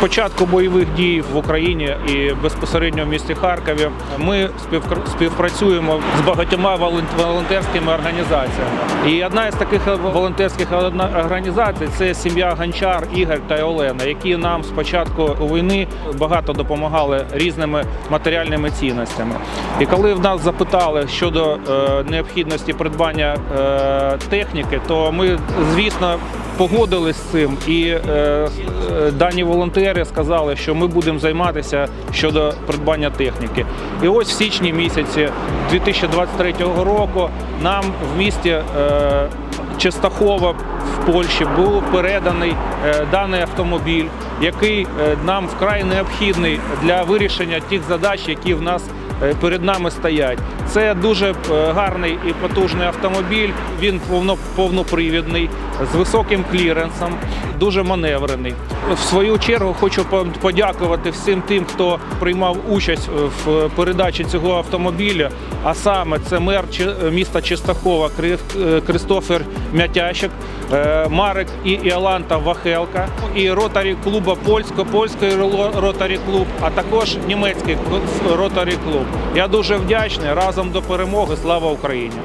початку бойових дій в Україні і безпосередньо в місті Харкові ми співпрацюємо з багатьма волонтерськими організаціями. І одна із таких волонтерських організацій це сім'я Гончар Ігор та Олена, які нам з початку війни багато допомагали різними матеріальними цінностями. І коли в нас запитали щодо е, необхідності придбання е, техніки, то ми, звісно, погодились з цим, і е, е, дані волонтери сказали, що ми будемо займатися щодо придбання техніки. І ось в січні місяці 2023 року нам в місті е, Чистахова в Польщі був переданий е, даний автомобіль, який е, нам вкрай необхідний для вирішення тих задач, які в нас перед нами стоять. Це дуже е, гарний і потужний автомобіль. Він повно, повнопривідний, з високим кліренсом, дуже маневрений. В свою чергу хочу подякувати всім тим, хто приймав участь в передачі цього автомобіля. А саме це мер міста Чистахова Кри- е, Кристофер Мятящик, е, Марек і Іоланта Вахелка, і ротарі клуба польсько польський ротарі клуб, а також німецький ротарі клуб. Я дуже вдячний разом до перемоги. Слава Україні!